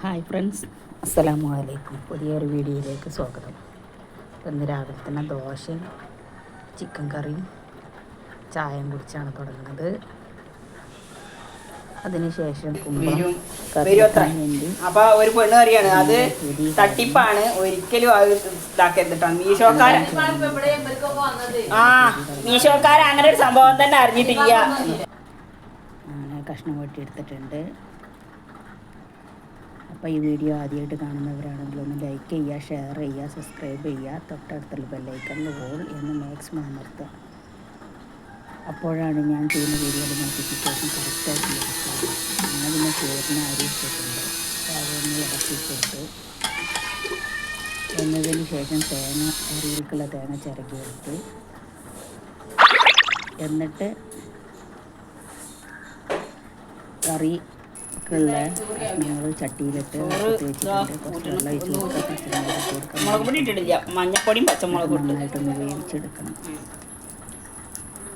Hi friends. അസ്സലാമു അലൈക്കും പുതിയൊരു വീഡിയോയിലേക്ക് സ്വാഗതം. ഇന്ന് രാവിലെ തന്നെ ദോശയും ചിക്കൻ കറിയും ചായയും കുടിച്ചാണ് തുടങ്ങുന്നത്. അതിനുശേഷം അപ്പൊ ഒരു പെണ്ണ് കറിയാണ്. അത് തട്ടിപ്പാണ്. ഒരിക്കലും അത് ആ അങ്ങനെ ഒരു സംഭവം തന്നെ അറിഞ്ഞിട്ടില്ല. കഷ്ണം വെട്ടി എടുത്തിട്ടുണ്ട് അപ്പോൾ ഈ വീഡിയോ ആദ്യമായിട്ട് കാണുന്നവരാണെങ്കിൽ ഒന്ന് ലൈക്ക് ചെയ്യുക ഷെയർ ചെയ്യുക സബ്സ്ക്രൈബ് ചെയ്യുക. തൊട്ടടുത്തുള്ള ബെല്ലൈക്കണിൽ ഓൾ എന്ന് മാക്സിമം അമർത്തുക അപ്പോഴാണ് ഞാൻ ചെയ്യുന്ന വീഡിയോയുടെ നോട്ടിഫിക്കേഷൻ കറക്റ്റായിട്ട് ലഭിക്കുന്നത് അങ്ങനെ പിന്നെ ചോറിന് അരി ഇട്ടിട്ടുണ്ട് അപ്പോൾ അതൊന്ന് ഇറക്കി കൊടുത്ത് എന്നതിന് ശേഷം തേങ്ങ അരിയിലേക്കുള്ള തേങ്ങ ചിരകിയെടുത്ത് എന്നിട്ട് കറിക്കുള്ള നമ്മൾ ചട്ടിയിലിട്ട് വെച്ചിട്ടുണ്ട്. കുറച്ച് വെള്ളം ഒഴിച്ച് കൊടുക്കുക പച്ചമുളക് കൊടുക്കുക മുളക് പൊടി ഇട്ടിട്ടില്ല. മഞ്ഞപ്പൊടിയും പച്ചമുളക് നന്നായിട്ടൊന്ന് വേവിച്ചെടുക്കണം.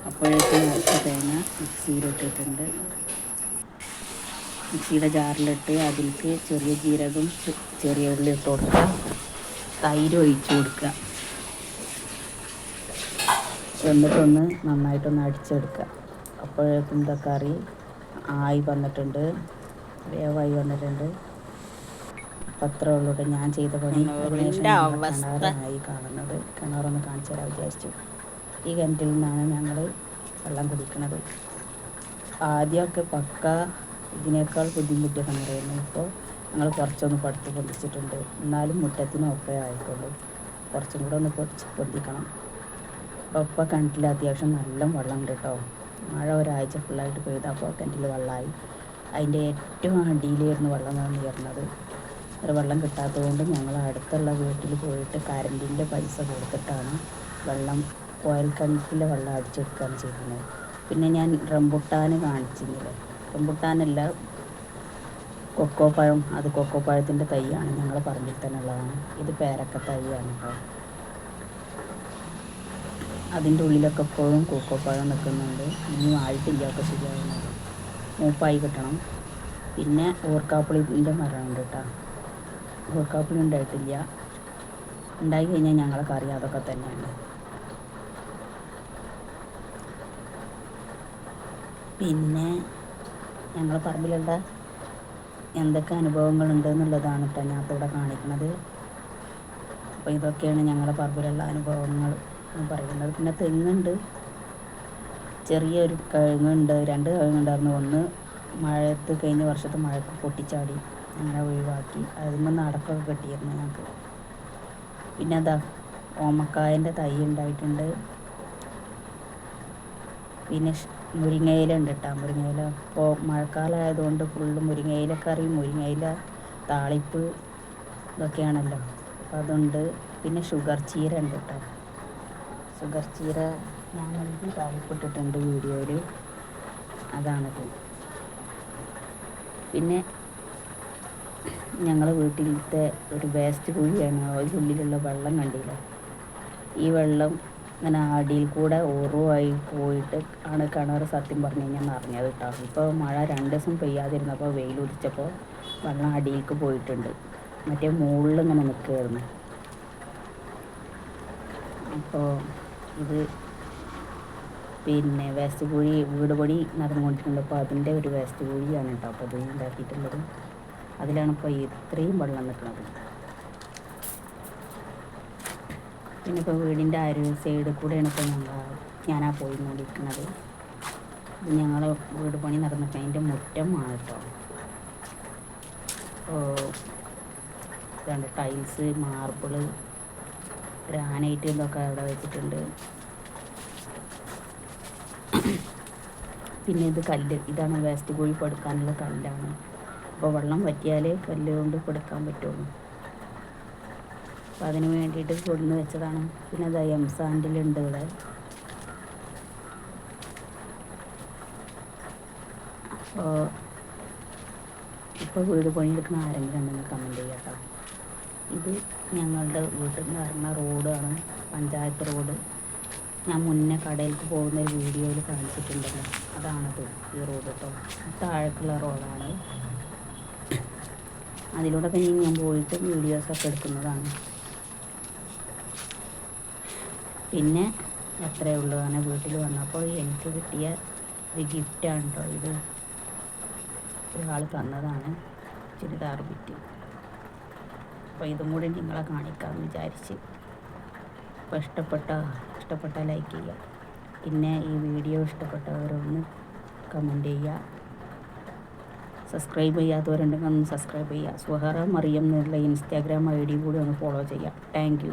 അപ്പോഴേക്കും തേങ്ങ മിക്സിയിലിട്ടിട്ടുണ്ട്. മിക്സിയുടെ ജാറിലിട്ട് അതിലേക്ക് ചെറിയ ജീരകം ചെറിയ ഉള്ളി ഇട്ട് കൊടുക്കുക. തൈര് ഒഴിച്ച് കൊടുക്കുക. എന്നിട്ടൊന്ന് നന്നായിട്ടൊന്ന് അടിച്ചെടുക്കുക. അപ്പോഴേക്കും കറി? ആയി വന്നിട്ടുണ്ട്. വേവായി വന്നിട്ടുണ്ട്. പത്ര ഉള്ളൂ ഞാൻ ചെയ്ത പണി. കിണറായി കാണുന്നത്. കിണറൊന്ന് കാണിച്ചു തരാൻ വിചാരിച്ചു. ഈ കിണറ്റിൽ നിന്നാണ് ഞങ്ങൾ വെള്ളം കുടിക്കുന്നത് ആദ്യമൊക്കെ പക്ക ഇതിനേക്കാൾ ബുദ്ധിമുട്ടിയ കിണറായിരുന്നു ഇപ്പോൾ ഞങ്ങൾ കുറച്ചൊന്ന് പടുത്ത് പൊന്തിച്ചിട്ടുണ്ട്. എന്നാലും മുറ്റത്തിനൊക്കെ ആയിട്ടുള്ളൂ. കുറച്ചും കൂടെ ഒന്ന് പൊടിച്ച് പൊന്തിക്കണം. അപ്പോൾ ഇപ്പോൾ കിണറ്റിൽ അത്യാവശ്യം നല്ല വെള്ളം ഉണ്ട് കേട്ടോ. മഴ ഒരാഴ്ച ഫുള്ളായിട്ട് പെയ്തപ്പോൾ കിണറ്റിൽ വെള്ളമായി അതിന്റെ ഏറ്റവും അടിയിലായിരുന്നു വെള്ളം വന്നിരുന്നത് ഒരു വെള്ളം കിട്ടാത്തതുകൊണ്ട് ഞങ്ങൾ അടുത്തുള്ള വീട്ടിൽ പോയിട്ട് കറണ്ടിന്റെ പൈസ കൊടുത്തിട്ടാണ് വെള്ളം കോയൽ കിണറ്റിലെ വെള്ളം അടിച്ചെടുക്കുകയാണ് ചെയ്യുന്നത്. പിന്നെ ഞാൻ റംബുട്ടാൻ കാണിച്ചിരുന്നില്ലേ റംബുട്ടാനല്ല കൊക്കോ പഴം. അത് കൊക്കോ പഴത്തിന്റെ തൈയാണ്. ഞങ്ങൾ പറമ്പിൽ തന്നെ ഉള്ളതാണ്. ഇത് പേരക്ക തൈയാണ് കേട്ടോ. അതിന്റെ ഉള്ളിലൊക്കെ എപ്പോഴും പഴം നിൽക്കുന്നുണ്ട്. ഇനിയും ആയിട്ടില്ല ഒക്കെ മൂപ്പായി കിട്ടണം. പിന്നെ ഓർക്കാപ്പിളിന്റെ മരമുണ്ട് കേട്ടോ. ഓർക്കാപ്പിളി ഉണ്ടായിട്ടില്ല. ഉണ്ടായി കഴിഞ്ഞാൽ ഞങ്ങളെ കറി അതൊക്കെ തന്നെയാണ്. പിന്നെ ഞങ്ങൾ പറമ്പിലുള്ള എന്തൊക്കെ അനുഭവങ്ങളുണ്ട് എന്നുള്ളതാണ് കേട്ടോ ഞാൻ ഇവിടെ കാണിക്കുന്നത്. അപ്പോൾ ഇതൊക്കെയാണ് ഞങ്ങളുടെ പറമ്പിലുള്ള അനുഭവങ്ങൾ എന്ന് പറയുന്നത്. പിന്നെ തെങ്ങുണ്ട്. ചെറിയൊരു കിഴങ്ങുണ്ട് രണ്ട് കിഴങ്ങുണ്ടായിരുന്നു. ഒന്ന് മഴയത്ത് കഴിഞ്ഞ വർഷത്തെ മഴക്ക് പൊട്ടിച്ചാടി അങ്ങനെ ഒഴിവാക്കി. അതിൽ നിന്ന് അടക്കമൊക്കെ കെട്ടിയിരുന്നു ഞങ്ങൾക്ക്. പിന്നെ അതാ ഓമക്കായന്റെ തൈ ഉണ്ടായിട്ടുണ്ട്. പിന്നെ മുരിങ്ങയില ഉണ്ട് കേട്ടോ മുരിങ്ങയില. ഇപ്പോൾ മഴക്കാലമായതുകൊണ്ട് ഫുള്ള് മുരിങ്ങയില കറി മുരിങ്ങയില താളിപ്പ് ഇതൊക്കെയാണല്ലോ. അപ്പോൾ അതുണ്ട്. പിന്നെ ഷുഗർ ചീര ഉണ്ട് കേട്ടോ. ഷുഗർ ചീര ഞാൻ എനിക്ക് താളിപ്പിട്ടിട്ടുണ്ട് വീഡിയോയിൽ അതാണത്. പിന്നെ ഞങ്ങളെ വീട്ടിലത്തെ ഒരു വേസ്റ്റ് കുഴിയാണ്. അതിനുള്ളിലുള്ള വെള്ളം കണ്ടില്ല? ഈ വെള്ളം ഇങ്ങനെ അടിയിൽ കൂടെ ഓറുമായി പോയിട്ട് ആണ് കിണർ സത്യം പറഞ്ഞു കഴിഞ്ഞാൽ നിറഞ്ഞത് കേട്ടോ. ഇപ്പോൾ മഴ രണ്ട് ദിവസം പെയ്യാതിരുന്നപ്പോൾ വെയിൽ ഉദിച്ചപ്പോൾ വെള്ളം അടിയിലേക്ക് പോയിട്ടുണ്ട്. മറ്റേ മുകളിൽ ഇങ്ങനെ നിൽക്കുകയായിരുന്നു. അപ്പോൾ ഇത് പിന്നെ വേസ്റ്റ് കുഴി വീട് പണി നടന്നുകൊണ്ടിട്ടുണ്ട് അപ്പോൾ അതിന്റെ ഒരു വേസ്റ്റ് കുഴിയാണ് കേട്ടോ അപ്പോൾ അത് ഉണ്ടാക്കിയിട്ടുള്ളത്. അതിലാണ് ഇപ്പോൾ ഇത്രയും വെള്ളം നിൽക്കുന്നത്. പിന്നെ ഇപ്പോൾ വീടിന്റെ ആ ഒരു സൈഡിൽ കൂടെയാണ് ഇപ്പോൾ ഞങ്ങൾ ഞാനാ പോയി കൊണ്ടിരിക്കുന്നത് ഇത് ഞങ്ങൾ വീട് പണി നടന്നപ്പോൾ അതിന്റെ മുറ്റമാണ് കേട്ടോ. ഓ ഇതുണ്ട് ടൈൽസ് മാർബിൾ ഗ്രാനൈറ്റ് ഇതൊക്കെ അവിടെ വെച്ചിട്ടുണ്ട്. പിന്നെ ഇത് കല്ല്. ഇതാണ് വേസ്റ്റ് കോഴി കൊടുക്കാനുള്ള കല്ലാണ്. അപ്പോൾ വെള്ളം പറ്റിയാലേ കല്ല് കൊണ്ട് കൊടുക്കാൻ പറ്റുള്ളൂ. അപ്പോൾ അതിന് വേണ്ടിയിട്ട് കൊടുന്ന് വെച്ചതാണ്. പിന്നെ അത് എം സാൻഡിലുണ്ട് ഇവിടെ. അപ്പോൾ ഇപ്പോൾ വീട് പണിയെടുക്കുന്ന ആരെങ്കിലും ഉണ്ടെങ്കിൽ കമന്റ് ചെയ്യാം കേട്ടോ. ഇത് ഞങ്ങളുടെ വീട്ടിൽ നിന്ന് ഇറങ്ങുന്ന റോഡാണ് പഞ്ചായത്ത് റോഡ് ഞാൻ മുന്നേ കടയിലേക്ക് പോകുന്ന ഒരു വീഡിയോയിൽ കാണിച്ചിട്ടുണ്ടല്ലോ. അതാണത് ഈ റോഡ് കേട്ടോ താഴേക്കുള്ള റോഡാണ്. അതിലൂടെ പിന്നെ ഞാൻ പോയിട്ട് വീഡിയോസൊക്കെ എടുക്കുന്നതാണ്. പിന്നെ എത്രയേ ഉള്ളൂ വീട്ടിൽ വന്നപ്പോൾ എനിക്ക് കിട്ടിയ ഒരു ഗിഫ്റ്റാണ് കേട്ടോ ഇത് ഒരാൾ തന്നതാണ്. ചുരിദാർ ബിറ്റ് അപ്പോൾ ഇതും കൂടി നിങ്ങളെ കാണിക്കാമെന്ന് വിചാരിച്ച് അപ്പോൾ ഇഷ്ടപ്പെട്ട. ഇഷ്ടപ്പെട്ട ലൈക്ക് ചെയ്യുക. പിന്നെ ഈ വീഡിയോ ഇഷ്ടപ്പെട്ടവരൊന്ന് കമന്റ് ചെയ്യുക. സബ്സ്ക്രൈബ് ചെയ്യാത്തവരുണ്ടെങ്കിൽ ഒന്ന് സബ്സ്ക്രൈബ് ചെയ്യുക. സുഹറ മറിയം എന്നുള്ള ഇൻസ്റ്റാഗ്രാം ഐ ഡി കൂടി ഒന്ന് ഫോളോ ചെയ്യുക. താങ്ക്